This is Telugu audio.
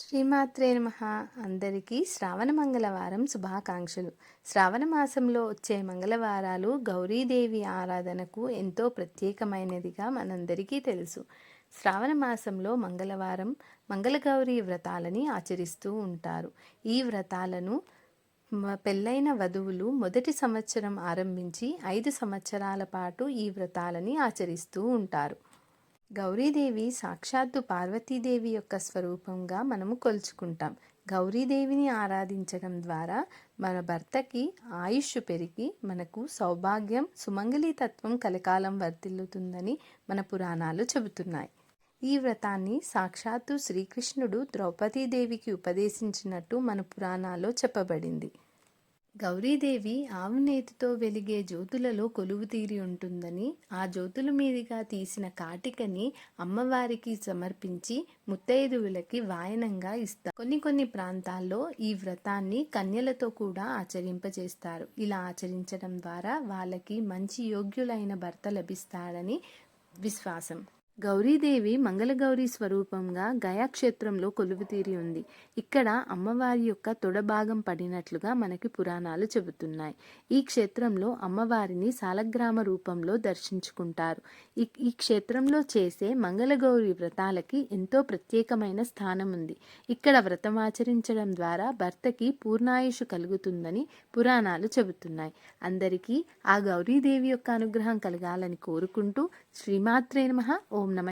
శ్రీమాత్రే నమ. అందరికీ శ్రావణ మంగళవారం శుభాకాంక్షలు. శ్రావణ మాసంలో వచ్చే మంగళవారాలు గౌరీదేవి ఆరాధనకు ఎంతో ప్రత్యేకమైనదిగా మనందరికీ తెలుసు. శ్రావణ మాసంలో మంగళవారం మంగళగౌరి వ్రతాలని ఆచరిస్తూ ఉంటారు. ఈ వ్రతాలను పెళ్ళైన వధువులు మొదటి సంవత్సరం ఆరంభించి ఐదు సంవత్సరాల పాటు ఈ వ్రతాలని ఆచరిస్తూ ఉంటారు. గౌరీదేవి సాక్షాత్తు పార్వతీదేవి యొక్క స్వరూపంగా మనము కొలుచుకుంటాం. గౌరీదేవిని ఆరాధించడం ద్వారా మన భర్తకి ఆయుష్ పెరిగి మనకు సౌభాగ్యం సుమంగళీతత్వం కలకాలం వర్ధిల్లుతుందని మన పురాణాలు చెబుతున్నాయి. ఈ వ్రతాన్ని సాక్షాత్తు శ్రీకృష్ణుడు ద్రౌపదీదేవికి ఉపదేశించినట్టు మన పురాణాల్లో చెప్పబడింది. గౌరీదేవి ఆవునేతితో వెలిగే జ్యోతులలో కొలువు తీరి ఉంటుందని ఆ జ్యోతుల మీదుగా తీసిన కాటికని అమ్మవారికి సమర్పించి ముత్తైదువులకి వాయనంగా ఇస్తారు. కొన్ని కొన్ని ప్రాంతాల్లో ఈ వ్రతాన్ని కన్యలతో కూడా ఆచరింపజేస్తారు. ఇలా ఆచరించడం ద్వారా వాళ్ళకి మంచి యోగ్యులైన భర్త లభిస్తాడని విశ్వాసం. గౌరీదేవి మంగళగౌరి స్వరూపంగా గయాక్షేత్రంలో కొలువుతీరి ఉంది. ఇక్కడ అమ్మవారి యొక్క తొడభాగం పడినట్లుగా మనకి పురాణాలు చెబుతున్నాయి. ఈ క్షేత్రంలో అమ్మవారిని సాలగ్రామ రూపంలో దర్శించుకుంటారు. ఈ ఈ క్షేత్రంలో చేసే మంగళగౌరి వ్రతాలకి ఎంతో ప్రత్యేకమైన స్థానం ఉంది. ఇక్కడ వ్రతం ఆచరించడం ద్వారా భర్తకి పూర్ణాయుషు కలుగుతుందని పురాణాలు చెబుతున్నాయి. అందరికీ ఆ గౌరీదేవి యొక్క అనుగ్రహం కలగాలని కోరుకుంటూ శ్రీమాత్రే నమ. ఓం నమ